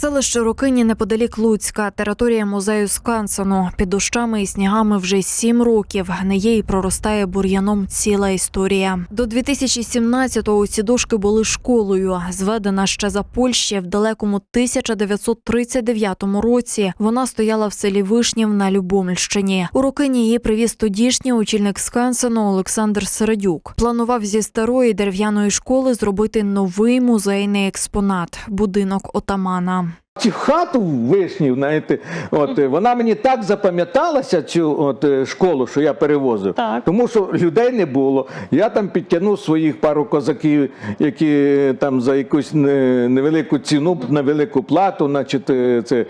Селище Рокині неподалік Луцька, територія музею Скансену. Під дощами і снігами вже сім років гниє і проростає бур'яном ціла історія. До 2017-го ці дошки були школою. Зведена ще за Польщі в далекому 1939 році. Вона стояла в селі Вишнів на Любомльщині. У Рокині її привіз тодішній очільник Скансену Олександр Середюк. Планував зі старої дерев'яної школи зробити новий музейний експонат будинок отамана. Цю хату вишнів, знаєте, от е, вона мені так запам'яталася, цю от е, школу, що я перевозив. Так. Тому що людей не було. Я там підтягнув своїх пару козаків, які е, там за якусь невелику ціну, на велику плату, значить, це,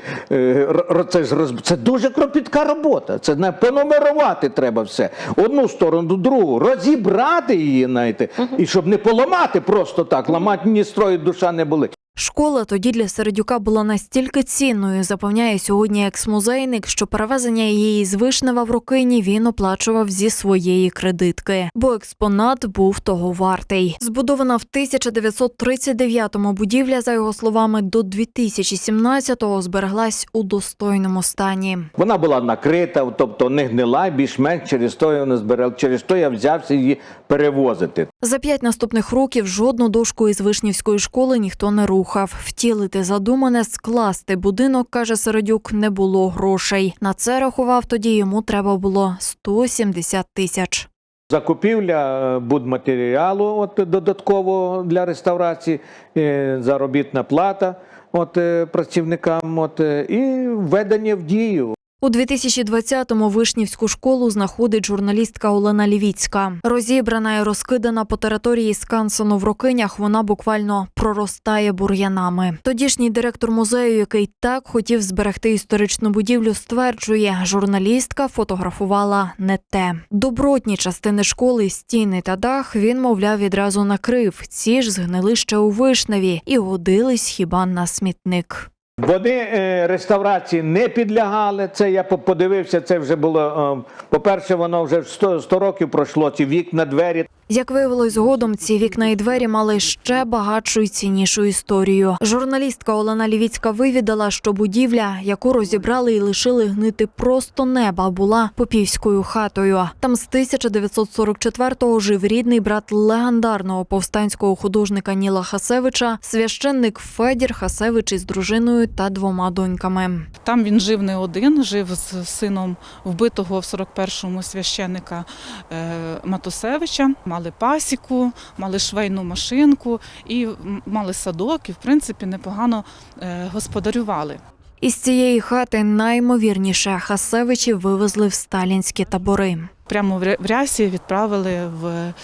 це ж роз... це дуже кропітка робота. Це не понумерувати треба все. Одну сторону, другу, розібрати її, знаєте, і щоб не поламати просто так, ламати ні строю душа не болить. Школа тоді для Середюка була настільки цінною, запевняє сьогодні екс-музейник, що перевезення її з Вишнева в Рокині він оплачував зі своєї кредитки, бо експонат був того вартий. Збудована в 1939-му будівля, за його словами, до 2017-го збереглась у достойному стані. Вона була накрита, тобто не гнила, більш-менш через то я не збирав. Через то я взявся її перевозити. За п'ять наступних років жодну дошку із вишнівської школи ніхто не рухав. Втілити задумане, скласти будинок, каже Середюк, не було грошей. На це рахував тоді йому треба було 170 тисяч. Закупівля е, будматеріалу от, додатково для реставрації, е, заробітна плата от, е, працівникам от, і введення в дію. У 2020-му вишнівську школу знаходить журналістка Олена Лівіцька. Розібрана і розкидана по території Скансену в Рокинях, вона буквально проростає бур'янами. Тодішній директор музею, який так хотів зберегти історичну будівлю, стверджує, журналістка фотографувала не те. Добротні частини школи, стіни та дах він, мовляв, відразу накрив. Ці ж згнили ще у вишневі і годились хіба на смітник. Вони е, реставрації не підлягали. Це я подивився. Це вже було. е, по-перше, воно вже 100, 100 років пройшло. Ці вікна, двері. Як виявилось згодом, ці вікна і двері мали ще багатшу і ціннішу історію. Журналістка Олена Лівіцька вивідала, що будівля, яку розібрали і лишили гнити просто неба, була попівською хатою. Там з 1944-го жив рідний брат легендарного повстанського художника Ніла Хасевича, священник Федір Хасевич із дружиною та двома доньками. Там він жив не один, жив з сином вбитого в 41-му священника е, Матусевича. Мали пасіку, мали швейну машинку і мали садок, і в принципі непогано е, господарювали. Із цієї хати наймовірніше Хасевичі вивезли в сталінські табори. Прямо в рясі відправили в, е,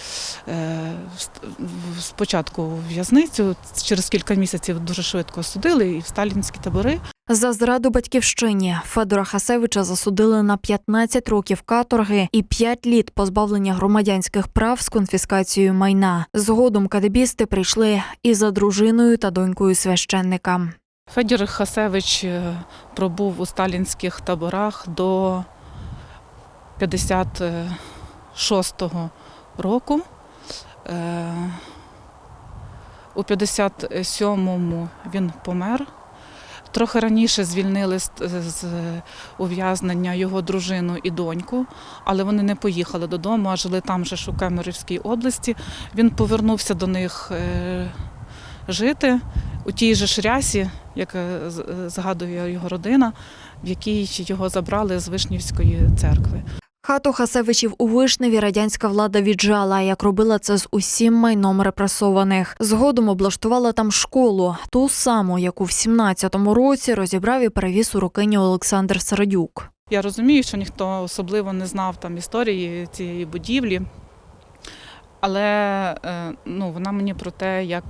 в- спочатку в в'язницю. Через кілька місяців дуже швидко судили і в сталінські табори. За зраду батьківщині Федора Хасевича засудили на 15 років каторги і 5 літ позбавлення громадянських прав з конфіскацією майна. Згодом кадебісти прийшли і за дружиною та донькою священника. Федір Хасевич е, пробув у сталінських таборах до 56-го року. Е, У 57-му він помер. Трохи раніше звільнили з, ув'язнення його дружину і доньку, але вони не поїхали додому, а жили там же ж у Кемерівській області. Він повернувся до них е, жити у тій же ж рясі, як е, згадує його родина, в якій його забрали з Вишнівської церкви. Хату Хасевичів у Вишневі радянська влада віджала, як робила це з усім майном репресованих. Згодом облаштувала там школу, ту саму, яку в 17-му році розібрав і перевіз у Рокині Олександр Середюк. Я розумію, що ніхто особливо не знав там історії цієї будівлі, але е, ну, вона мені про те, як,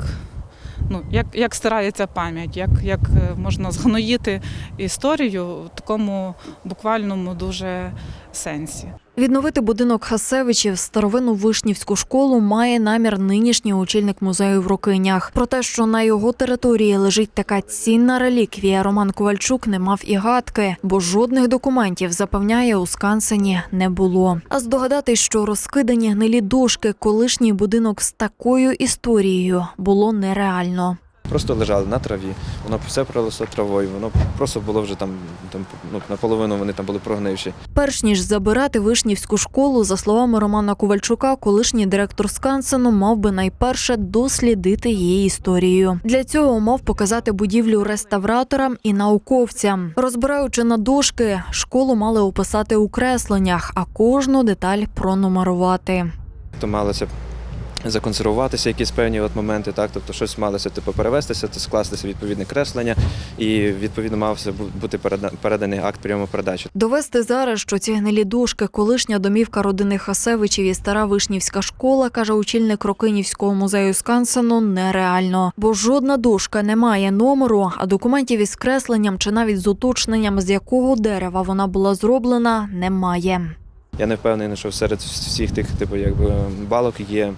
ну, як, як стирається пам'ять, як, як е, можна згноїти історію в такому буквальному дуже сенсі. Відновити будинок Хасевичів старовинну вишнівську школу має намір нинішній очільник музею в Рокинях. Про те, що на його території лежить така цінна реліквія, Роман Ковальчук не мав і гадки, бо жодних документів запевняє у Скансені не було. А здогадатись, що розкидані гнилі дошки, колишній будинок з такою історією було нереально. Просто лежали на траві, воно все проросло травою, воно просто було вже там, там ну, наполовину вони там були прогнивші. Перш ніж забирати вишнівську школу, за словами Романа Ковальчука, колишній директор Скансену мав би найперше дослідити її історію. Для цього мав показати будівлю реставраторам і науковцям. Розбираючи на дошки, школу мали описати у кресленнях, а кожну деталь пронумерувати. То малося законсервуватися якісь певні от моменти, так, тобто щось малося типу, перевестися, то скластися відповідне креслення, і відповідно мався бу- бути переданий акт прийому передачі. Довести зараз, що ці гнилі дошки, колишня домівка родини Хасевичів і стара вишнівська школа, каже очільник Рокинівського музею Скансену, нереально, бо жодна дошка не має номеру, а документів із кресленням чи навіть з уточненням, з якого дерева вона була зроблена, немає. Я не впевнений, що серед всіх тих типу, якби, балок є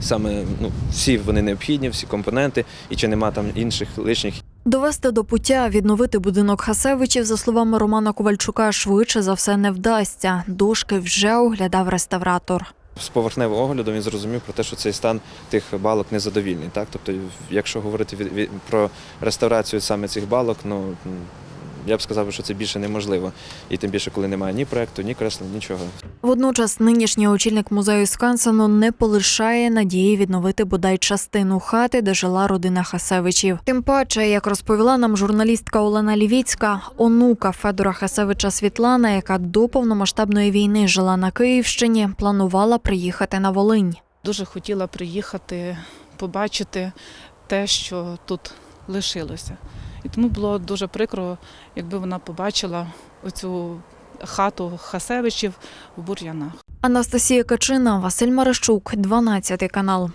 саме ну, всі вони необхідні, всі компоненти, і чи нема там інших лишніх Довести до пуття, відновити будинок Хасевичів, за словами Романа Ковальчука, швидше за все не вдасться. Дошки вже оглядав реставратор. З поверхневого огляду він зрозумів про те, що цей стан тих балок незадовільний. Так? Тобто, якщо говорити про реставрацію саме цих балок, ну я б сказав, що це більше неможливо. І тим більше, коли немає ні проекту, ні креслень, нічого. Водночас нинішній очільник музею Скансену не полишає надії відновити бодай частину хати, де жила родина Хасевичів. Тим паче, як розповіла нам журналістка Олена Лівіцька, онука Федора Хасевича Світлана, яка до повномасштабної війни жила на Київщині, планувала приїхати на Волинь. Дуже хотіла приїхати, побачити те, що тут лишилося. І тому було дуже прикро, якби вона побачила оцю хату Хасевичів в бур'янах. Анастасія Качина, Василь Марищук, 12 канал.